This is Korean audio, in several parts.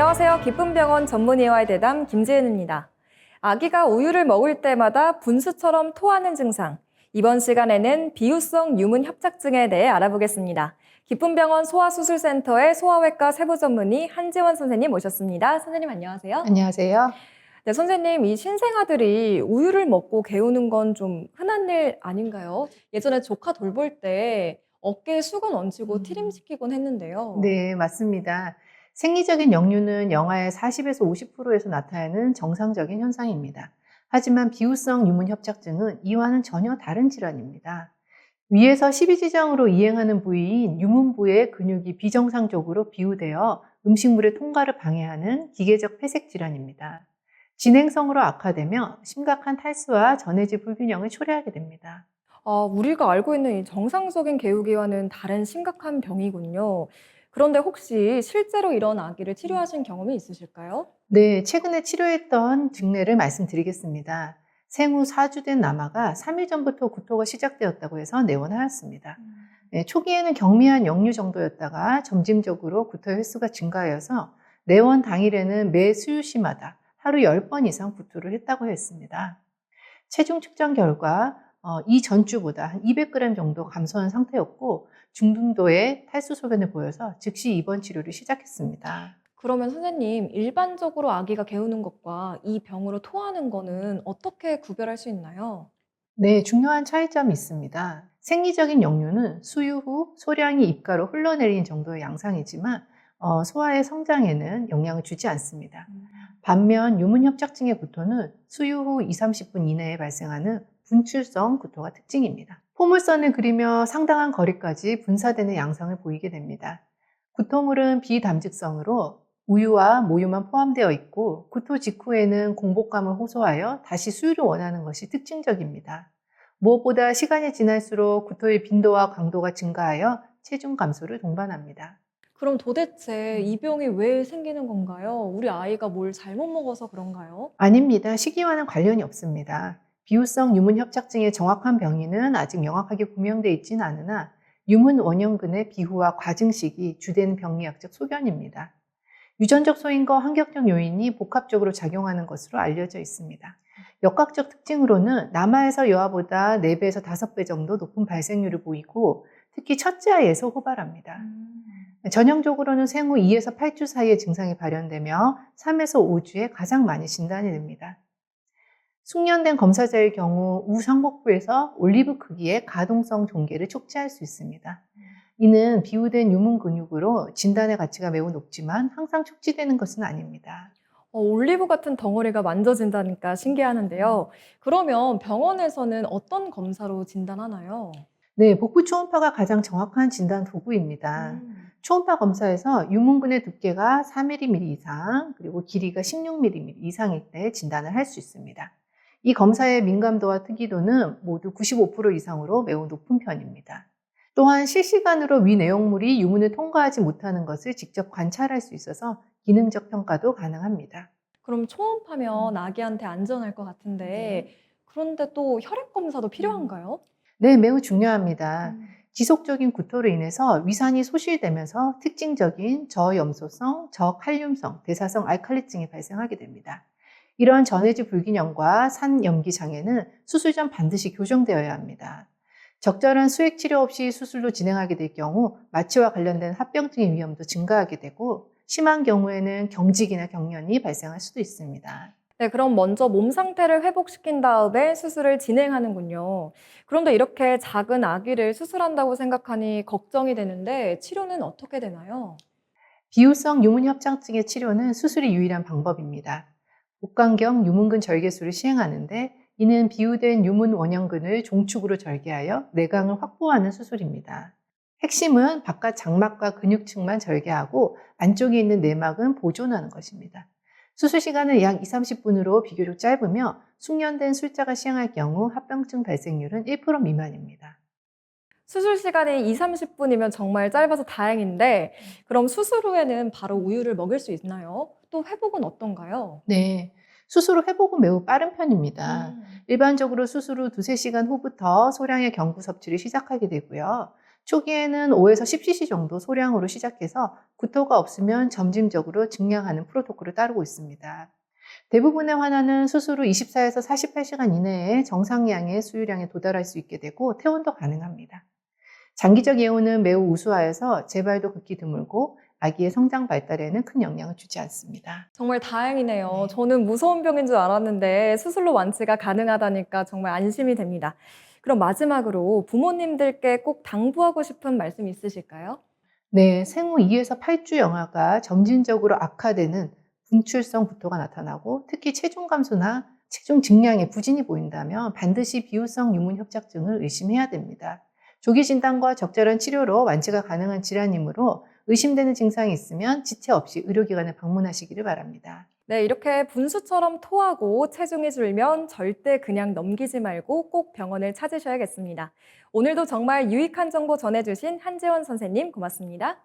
안녕하세요. 기쁨병원 전문의와의 대담 김재은입니다. 아기가 우유를 먹을 때마다 분수처럼 토하는 증상. 이번 시간에는 비유성 유문 협착증에 대해 알아보겠습니다. 기쁨병원 소아수술센터의 소아외과 세부 전문의 한지원 선생님 모셨습니다. 선생님 안녕하세요. 안녕하세요. 네, 선생님, 이 신생아들이 우유를 먹고 개우는 건 좀 흔한 일 아닌가요? 예전에 조카 돌볼 때 어깨에 수건 얹히고 음. 티림시키곤 했는데요. 네, 맞습니다. 생리적인 역류는 영아의 40에서 50%에서 나타나는 정상적인 현상입니다. 하지만 비후성 유문 협착증은 이와는 전혀 다른 질환입니다. 위에서 12지장으로 이행하는 부위인 유문 부의 근육이 비정상적으로 비우되어 음식물의 통과를 방해하는 기계적 폐색 질환입니다. 진행성으로 악화되며 심각한 탈수와 전해질 불균형을 초래하게 됩니다. 아, 우리가 알고 있는 이 정상적인 개우기와는 다른 심각한 병이군요. 그런데 혹시 실제로 이런 아기를 치료하신 경험이 있으실까요? 네, 최근에 치료했던 증례를 말씀드리겠습니다. 생후 4주 된 남아가 3일 전부터 구토가 시작되었다고 해서 내원하였습니다. 네, 초기에는 경미한 역류 정도였다가 점진적으로 구토 횟수가 증가하여서 내원 당일에는 매 수유시마다 하루 10번 이상 구토를 했다고 했습니다. 체중 측정 결과 어, 이 전주보다 한 200g 정도 감소한 상태였고 중등도의 탈수 소변을 보여서 즉시 입원 치료를 시작했습니다. 그러면 선생님, 일반적으로 아기가 개우는 것과 이 병으로 토하는 거는 어떻게 구별할 수 있나요? 네, 중요한 차이점이 있습니다. 생리적인 역류는 수유 후 소량이 입가로 흘러내리는 정도의 양상이지만 어, 소아의 성장에는 영향을 주지 않습니다. 반면 유문협착증의 구토는 수유 후 2, 30분 이내에 발생하는 분출성 구토가 특징입니다. 포물선을 그리며 상당한 거리까지 분사되는 양상을 보이게 됩니다. 구토물은 비담직성으로 우유와 모유만 포함되어 있고 구토 직후에는 공복감을 호소하여 다시 수유를 원하는 것이 특징적입니다. 무엇보다 시간이 지날수록 구토의 빈도와 강도가 증가하여 체중 감소를 동반합니다. 그럼 도대체 이 병이 왜 생기는 건가요? 우리 아이가 뭘 잘못 먹어서 그런가요? 아닙니다. 시기와는 관련이 없습니다. 비후성 유문 협착증의 정확한 병인은 아직 명확하게 구명되어 있지는 않으나 유문 원형근의 비후와 과증식이 주된 병리학적 소견입니다. 유전적 소인과 환경적 요인이 복합적으로 작용하는 것으로 알려져 있습니다. 역학적 특징으로는 남아에서 여아보다 4배에서 5배 정도 높은 발생률을 보이고 특히 첫째 아이에서 호발합니다. 전형적으로는 생후 2에서 8주 사이에 증상이 발현되며 3에서 5주에 가장 많이 진단이 됩니다. 숙련된 검사자의 경우 우상복부에서 올리브 크기의 가동성 종괴를 촉지할 수 있습니다. 이는 비우된 유문 근육으로 진단의 가치가 매우 높지만 항상 촉지되는 것은 아닙니다. 어, 올리브 같은 덩어리가 만져진다니까 신기하는데요. 그러면 병원에서는 어떤 검사로 진단하나요? 네, 복부 초음파가 가장 정확한 진단 도구입니다. 음. 초음파 검사에서 유문근의 두께가 4mm 이상, 그리고 길이가 16mm 이상일 때 진단을 할 수 있습니다. 이 검사의 민감도와 특이도는 모두 95% 이상으로 매우 높은 편입니다. 또한 실시간으로 위 내용물이 유문을 통과하지 못하는 것을 직접 관찰할 수 있어서 기능적 평가도 가능합니다. 그럼 초음파면 아기한테 안전할 것 같은데 그런데 또 혈액 검사도 필요한가요? 네, 매우 중요합니다. 음. 지속적인 구토로 인해서 위산이 소실되면서 특징적인 저염소성, 저칼륨성, 대사성 알칼리증이 발생하게 됩니다. 이러한 전해질 불균형과 산 염기 장애는 수술 전 반드시 교정되어야 합니다. 적절한 수액 치료 없이 수술로 진행하게 될 경우 마취와 관련된 합병증의 위험도 증가하게 되고 심한 경우에는 경직이나 경련이 발생할 수도 있습니다. 네, 그럼 먼저 몸 상태를 회복시킨 다음에 수술을 진행하는군요. 그런데 이렇게 작은 아기를 수술한다고 생각하니 걱정이 되는데 치료는 어떻게 되나요? 비후성 유문 협착증의 치료는 수술이 유일한 방법입니다. 복강경 유문근 절개술을 시행하는데 이는 비우된 유문 원형근을 종축으로 절개하여 내강을 확보하는 수술입니다. 핵심은 바깥 장막과 근육층만 절개하고 안쪽에 있는 내막은 보존하는 것입니다. 수술 시간은 약 2, 30분으로 비교적 짧으며 숙련된 술자가 시행할 경우 합병증 발생률은 1% 미만입니다. 수술 시간이 2, 30분이면 정말 짧아서 다행인데 그럼 수술 후에는 바로 우유를 먹일 수 있나요? 또 회복은 어떤가요? 네. 수술 후 회복은 매우 빠른 편입니다. 음. 일반적으로 수술 후 두세 시간 후부터 소량의 경구 섭취를 시작하게 되고요. 초기에는 5에서 10cc 정도 소량으로 시작해서 구토가 없으면 점진적으로 증량하는 프로토콜을 따르고 있습니다. 대부분의 환자는 수술 후 24에서 48시간 이내에 정상량의 수유량에 도달할 수 있게 되고 퇴원도 가능합니다. 장기적 예후는 매우 우수하여서 재발도 극히 드물고 아기의 성장 발달에는 큰 영향을 주지 않습니다. 정말 다행이네요. 네. 저는 무서운 병인 줄 알았는데 수술로 완치가 가능하다니까 정말 안심이 됩니다. 그럼 마지막으로 부모님들께 꼭 당부하고 싶은 말씀 있으실까요? 네, 생후 2에서 8주 영아가 점진적으로 악화되는 분출성 구토가 나타나고 특히 체중 감소나 체중 증량에 부진이 보인다면 반드시 비후성 유문 협착증을 의심해야 됩니다. 조기 진단과 적절한 치료로 완치가 가능한 질환이므로 의심되는 증상이 있으면 지체 없이 의료기관에 방문하시기를 바랍니다. 네, 이렇게 분수처럼 토하고 체중이 줄면 절대 그냥 넘기지 말고 꼭 병원을 찾으셔야겠습니다. 오늘도 정말 유익한 정보 전해주신 한재원 선생님 고맙습니다.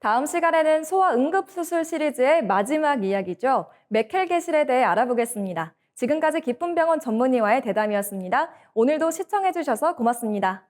다음 시간에는 소아 응급수술 시리즈의 마지막 이야기죠. 메켈게실에 대해 알아보겠습니다. 지금까지 기쁨병원 전문의와의 대담이었습니다. 오늘도 시청해주셔서 고맙습니다.